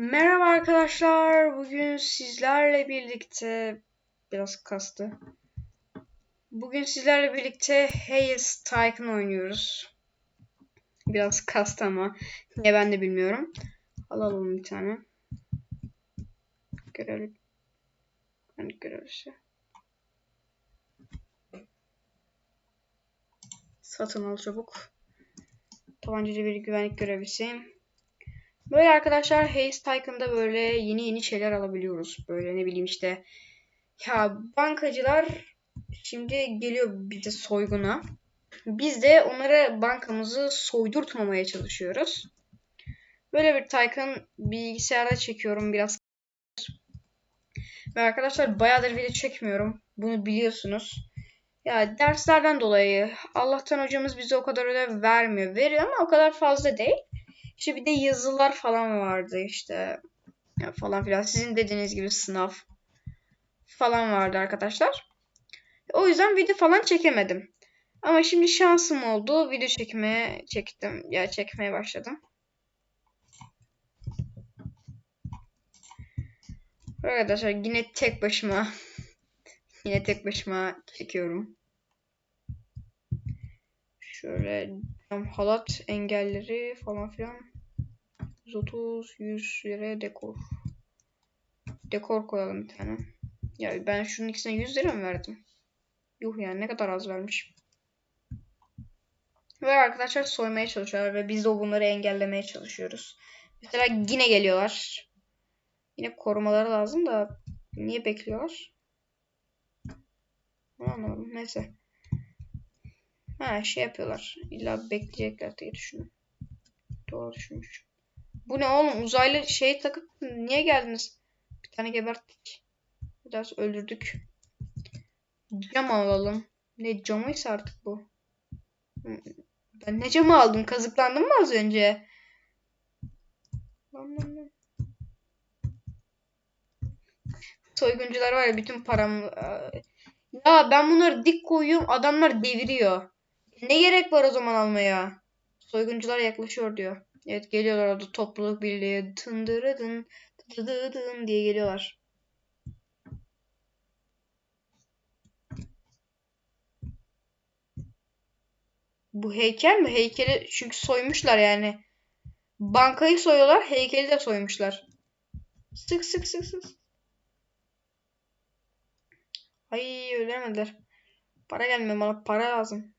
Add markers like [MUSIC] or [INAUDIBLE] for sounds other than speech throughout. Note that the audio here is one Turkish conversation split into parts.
Merhaba arkadaşlar. Bugün sizlerle birlikte biraz kastı. Bugün sizlerle birlikte Hayes Tycoon oynuyoruz. Biraz kastı ama ne ben de bilmiyorum. Alalım bir tane. Görevli. Güvenlik görevlisi. Satın al çabuk. Tabancacı bir güvenlik görevlisi. Böyle arkadaşlar Haze Tycoon'da böyle yeni yeni şeyler alabiliyoruz. Böyle ne bileyim işte ya bankacılar şimdi geliyor bize soyguna. Biz de onlara bankamızı soydurtmamaya çalışıyoruz. Böyle bir Tycoon bilgisayarda çekiyorum biraz. Ve arkadaşlar bayağıdır video çekmiyorum. Bunu biliyorsunuz. Ya derslerden dolayı Allah'tan hocamız bize o kadar ödev vermiyor. Veriyor ama o kadar fazla değil. İşte bir de yazılar falan vardı işte. Ya falan filan. Sizin dediğiniz gibi sınav falan vardı arkadaşlar. O yüzden video falan çekemedim. Ama şimdi şansım oldu. Video çekmeye çektim. Ya çekmeye başladım. Arkadaşlar yine tek başıma [LAUGHS] yine tek başıma çekiyorum. Şöyle halat engelleri falan filan 130 100 lira dekor. Dekor koyalım bir tane. Ya ben şunun ikisine 100 lira mı verdim? Yuh yani ne kadar az vermiş. Ve arkadaşlar soymaya çalışıyorlar ve biz de bunları engellemeye çalışıyoruz. Mesela yine geliyorlar. Yine korumaları lazım da niye bekliyorlar? Anlamadım. Neyse. Ha şey yapıyorlar. İlla bekleyecekler diye düşünüyorum. Doğru düşünmüş. Bu ne oğlum? Uzaylı şey takıp niye geldiniz? Bir tane geberttik. Biraz öldürdük. Cam alalım. Ne camıysa artık bu. Ben ne camı aldım? Kazıklandım mı az önce? Lan lan lan. Soyguncular var ya bütün param... Ya ben bunları dik koyuyorum adamlar deviriyor. Ne gerek var o zaman almaya? Soyguncular yaklaşıyor diyor. Evet geliyorlar orada topluluk birliği. Tındırıdın tıdıdın diye geliyorlar. Bu heykel mi? Heykeli çünkü soymuşlar yani. Bankayı soyuyorlar, heykeli de soymuşlar. Sık sık sık sık. Ay ölemediler. Para gelmiyor bana para lazım.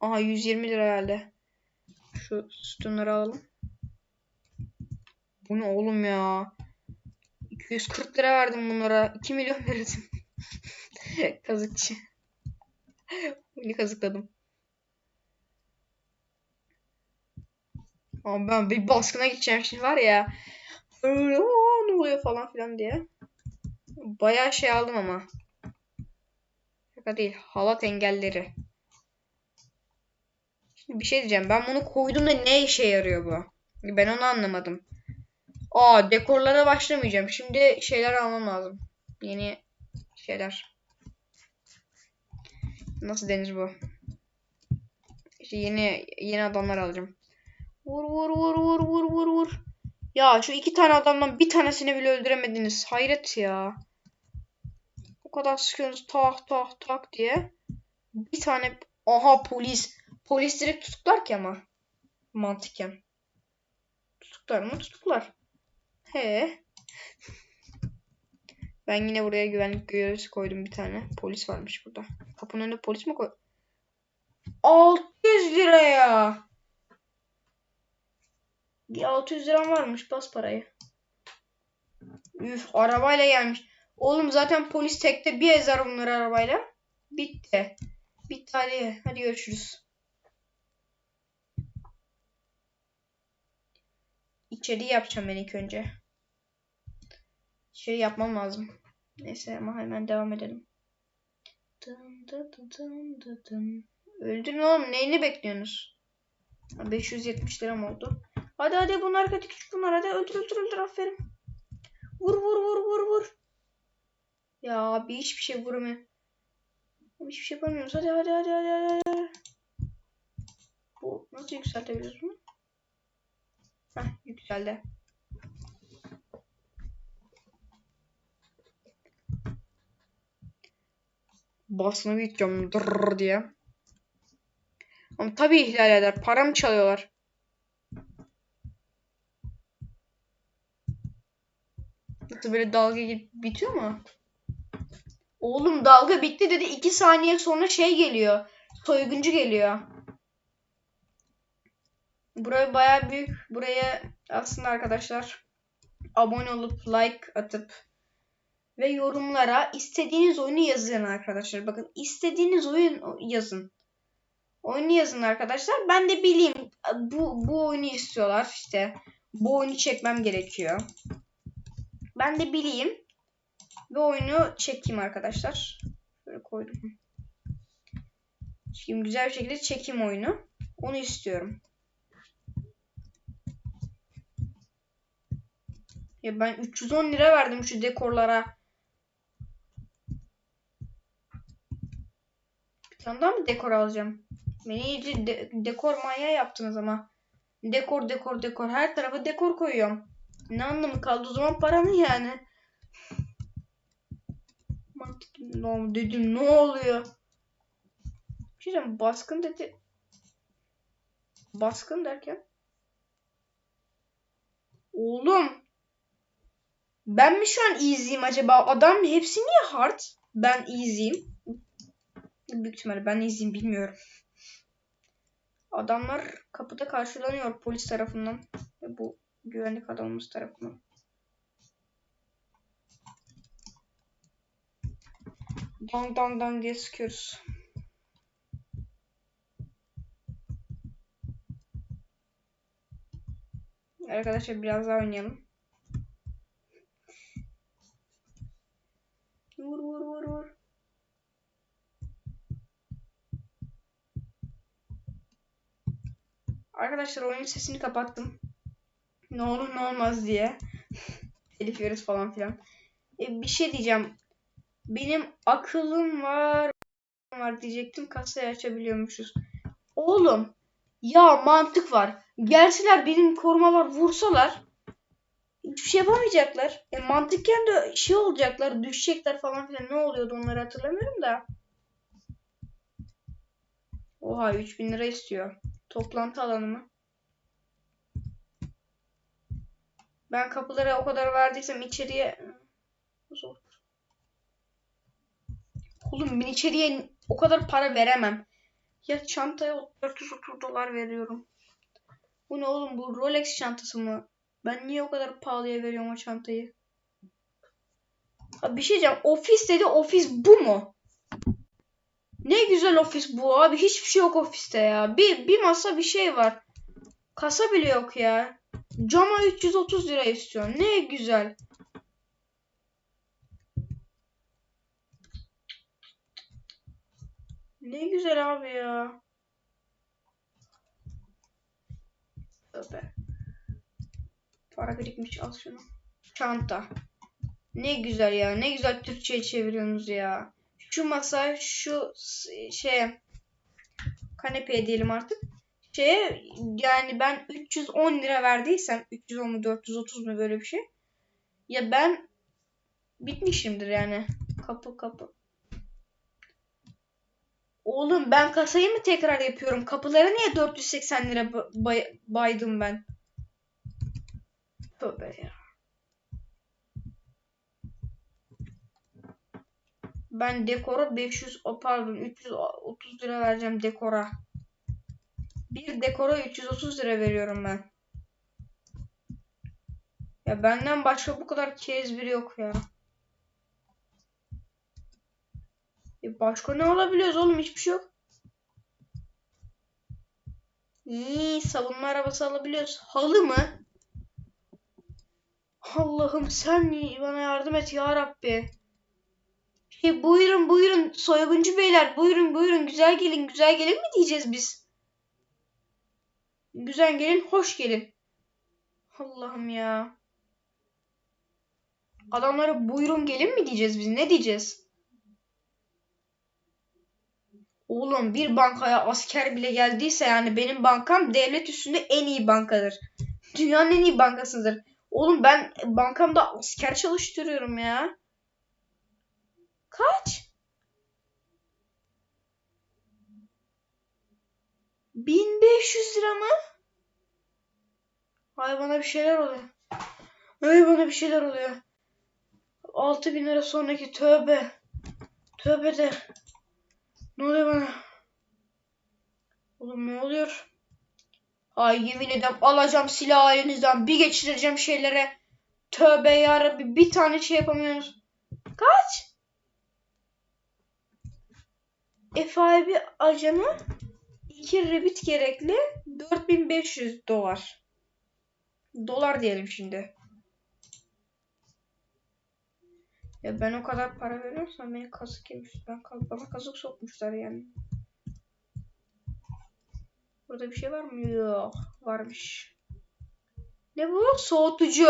Aha 120 lira herhalde. Şu sütunları alalım. Bu ne oğlum ya? 240 lira verdim bunlara. 2 milyon verdim. [LAUGHS] Kazıkçı. Bunu kazıkladım. Ama ben bir baskına gideceğim şimdi var ya. ne oluyor falan filan diye. Bayağı şey aldım ama. Şaka değil. Halat engelleri. Bir şey diyeceğim. Ben bunu koydum da ne işe yarıyor bu? Ben onu anlamadım. Aa dekorlara başlamayacağım. Şimdi şeyler almam lazım. Yeni şeyler. Nasıl denir bu? İşte yeni yeni adamlar alacağım. Vur vur vur vur vur vur vur. Ya şu iki tane adamdan bir tanesini bile öldüremediniz. Hayret ya. O kadar sıkıyorsunuz tak tak tak diye. Bir tane aha polis. Polis direkt tutuklar ki ama. Mantıken. Tutuklar mı? Tutuklar. He. Ben yine buraya güvenlik görevlisi koydum bir tane. Polis varmış burada. Kapının önünde polis mi koy? 600 liraya. Bir 600 liram varmış. Bas parayı. Üf arabayla gelmiş. Oğlum zaten polis tekte bir ezer bunları arabayla. Bitti. Bitti hadi. Hadi görüşürüz. İçeri yapacağım ben ilk önce. İçeri yapmam lazım. Neyse ama hemen devam edelim. Dın dın dın dın dın. Öldürün oğlum. Neyini bekliyorsunuz? 570 liram oldu. Hadi hadi bunlar kötü küçük bunlar. Hadi öldür öldür öldür aferin. Vur vur vur vur vur. Ya abi hiçbir şey vurmuyor. Hiçbir şey yapamıyoruz. Hadi hadi hadi hadi hadi. Bu nasıl yükseltebiliriz bunu? Heh, yükseldi. Basına gideceğim dırr diye. Ama tabii ihlal eder. Paramı çalıyorlar. Nasıl böyle dalga gibi bitiyor mu? Oğlum dalga bitti dedi. 2 saniye sonra şey geliyor. Soyguncu geliyor. Buraya baya büyük. Buraya aslında arkadaşlar abone olup like atıp ve yorumlara istediğiniz oyunu yazın arkadaşlar. Bakın istediğiniz oyun yazın. Oyunu yazın arkadaşlar. Ben de bileyim bu, bu oyunu istiyorlar işte. Bu oyunu çekmem gerekiyor. Ben de bileyim. Ve oyunu çekeyim arkadaşlar. Böyle koydum. Şimdi güzel bir şekilde çekeyim oyunu. Onu istiyorum. Ya ben 310 lira verdim şu dekorlara. Bir tane daha mı dekor alacağım? Beni iyice de- dekor manya yaptınız ama. Dekor dekor dekor. Her tarafa dekor koyuyorum. Ne anlamı kaldı o zaman paranın yani. Ne dedim ne oluyor? Bir şey baskın dedi. Baskın derken? Oğlum. Ben mi şu an easy'yim acaba? Adam hepsi niye hard? Ben easy'yim. Büyük ihtimalle ben easy'yim bilmiyorum. Adamlar kapıda karşılanıyor polis tarafından. Ve bu güvenlik adamımız tarafından. Dang dang dang diye sıkıyoruz. Arkadaşlar biraz daha oynayalım. Vur vur vur vur. Arkadaşlar oyunun sesini kapattım. Ne olur ne olmaz diye. Elif yarıs falan filan. E, bir şey diyeceğim. Benim akıllım var var diyecektim. Kasayı açabiliyormuşuz. Oğlum ya mantık var. Gelseler benim korumalar vursalar şey yapamayacaklar. E, mantıken de şey olacaklar, düşecekler falan filan. Ne oluyordu onları hatırlamıyorum da. Oha 3000 lira istiyor. Toplantı alanı mı? Ben kapılara o kadar verdiysem içeriye zor. Oğlum ben içeriye o kadar para veremem. Ya çantaya 430 dolar veriyorum. Bu ne oğlum bu Rolex çantası mı? Ben niye o kadar pahalıya veriyorum o çantayı? Abi bir şey diyeceğim. Ofis dedi ofis bu mu? Ne güzel ofis bu abi. Hiçbir şey yok ofiste ya. Bir, bir masa bir şey var. Kasa bile yok ya. Cama 330 lira istiyor. Ne güzel. Ne güzel abi ya. Tövbe. Para birikmiş al şunu. Çanta. Ne güzel ya. Ne güzel Türkçe'ye çeviriyorsunuz ya. Şu masa şu şey kanepeye diyelim artık. Şeye yani ben 310 lira verdiysem 310 mu 430 mu böyle bir şey. Ya ben bitmişimdir yani. Kapı kapı. Oğlum ben kasayı mı tekrar yapıyorum? Kapılara niye 480 lira ba- bay- baydım ben? Tövbe ya. Ben dekora 500 o pardon 330 lira vereceğim dekora. Bir dekora 330 lira veriyorum ben. Ya benden başka bu kadar kez biri yok ya. E başka ne alabiliyoruz oğlum? Hiçbir şey yok. İyi, savunma arabası alabiliyoruz. Halı mı? Allah'ım sen bana yardım et ya Rabbi. Şey, buyurun buyurun soyguncu beyler buyurun buyurun güzel gelin güzel gelin mi diyeceğiz biz? Güzel gelin hoş gelin. Allah'ım ya. Adamlara buyurun gelin mi diyeceğiz biz ne diyeceğiz? Oğlum bir bankaya asker bile geldiyse yani benim bankam devlet üstünde en iyi bankadır. Dünyanın en iyi bankasıdır. Oğlum ben bankamda asker çalıştırıyorum ya. Kaç? Bin beş yüz lira mı? Ay bana bir şeyler oluyor. Ay bana bir şeyler oluyor. Altı bin lira sonraki tövbe. Tövbe de. Ne oluyor bana? Oğlum ne oluyor? Ay yemin ederim alacağım silahı elinizden bir geçireceğim şeylere. Tövbe yarabbi bir tane şey yapamıyorsunuz. Kaç? F5 ajanı 2 rebit gerekli 4500 dolar. Dolar diyelim şimdi. Ya ben o kadar para veriyorsam beni kazık yemiş. Ben bana kazık sokmuşlar yani. Burada bir şey var mı? Yok. Varmış. Ne bu? Soğutucu.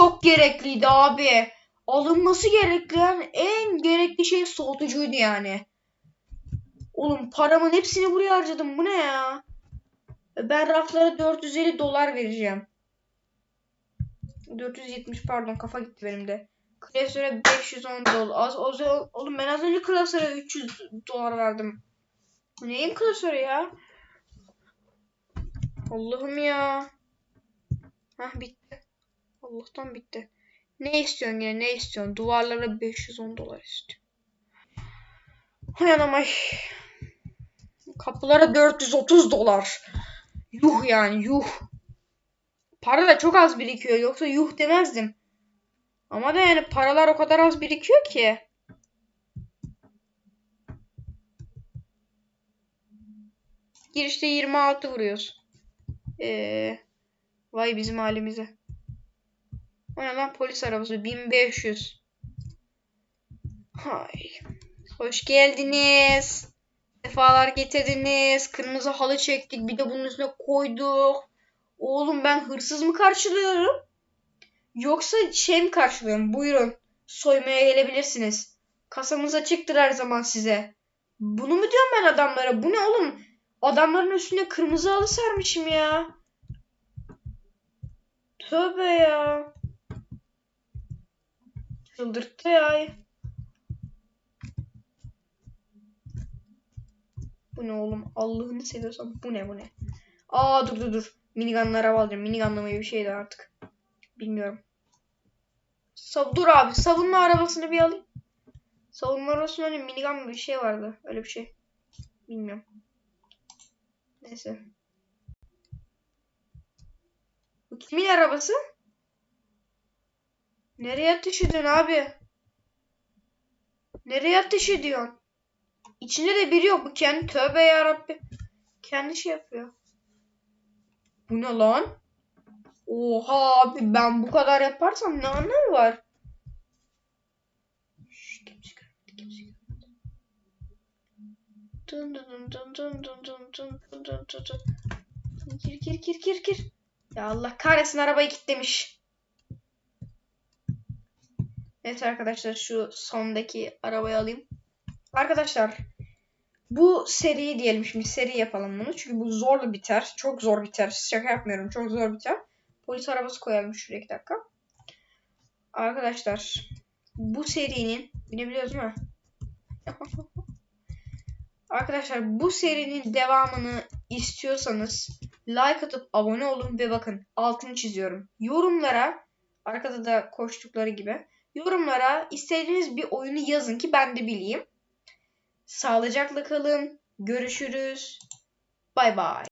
Çok gerekliydi abi. Alınması gereken en gerekli şey soğutucuydu yani. Oğlum paramın hepsini buraya harcadım. Bu ne ya? Ben raflara 450 dolar vereceğim. 470 pardon kafa gitti benim de. Klasöre 510 dolar. Az, az, oğlum ben az önce klasöre 300 dolar verdim. Neyin klasörü ya? Allah'ım ya. Hah bitti. Allah'tan bitti. Ne istiyorsun yine ne istiyorsun? Duvarlara 510 dolar istiyorum. Hay anam ay. Kapılara 430 dolar. Yuh yani yuh. Para da çok az birikiyor. Yoksa yuh demezdim. Ama da yani paralar o kadar az birikiyor ki. Girişte 26 vuruyoruz. Ee, vay bizim halimize. O ne lan polis arabası 1500. Hay. Hoş geldiniz. Defalar getirdiniz. Kırmızı halı çektik. Bir de bunun üstüne koyduk. Oğlum ben hırsız mı karşılıyorum? Yoksa şey mi karşılıyorum? Buyurun. Soymaya gelebilirsiniz. Kasamız açıktır her zaman size. Bunu mu diyorum ben adamlara? Bu ne oğlum? Adamların üstüne kırmızı halı sermişim ya. Tövbe ya. Çıldırttı ya. Bu ne oğlum? Allah'ını seviyorsan bu ne bu ne? Aa dur dur dur. Minigun'la araba alacağım. Minigun'la bir şeydi artık. Bilmiyorum. Sav dur abi. Savunma arabasını bir alayım. Savunma arabasında hani minigun bir şey vardı. Öyle bir şey. Bilmiyorum. Neyse. Bu kimin arabası? Nereye ateş ediyorsun abi? Nereye ateş ediyorsun? İçinde de biri yok. Bu kendi tövbe yarabbi. Kendi şey yapıyor. Bu ne lan? Oha abi ben bu kadar yaparsam ne anlamı var? Şş, kimse görmedi, kimse görmedi. Dın dın dın dın dın dın dın dın dın dın dın. Gir gir gir gir gir. Ya Allah kahretsin arabayı kilitlemiş. Evet arkadaşlar şu sondaki arabayı alayım. Arkadaşlar bu seri diyelim şimdi seri yapalım bunu. Çünkü bu zorlu biter. Çok zor biter. Şaka yapmıyorum. Çok zor biter. Polis arabası koyalım şuraya iki dakika. Arkadaşlar bu serinin binebiliyoruz değil mi? Arkadaşlar bu serinin devamını istiyorsanız like atıp abone olun ve bakın altını çiziyorum. Yorumlara arkada da koştukları gibi yorumlara istediğiniz bir oyunu yazın ki ben de bileyim. Sağlıcakla kalın. Görüşürüz. Bay bay.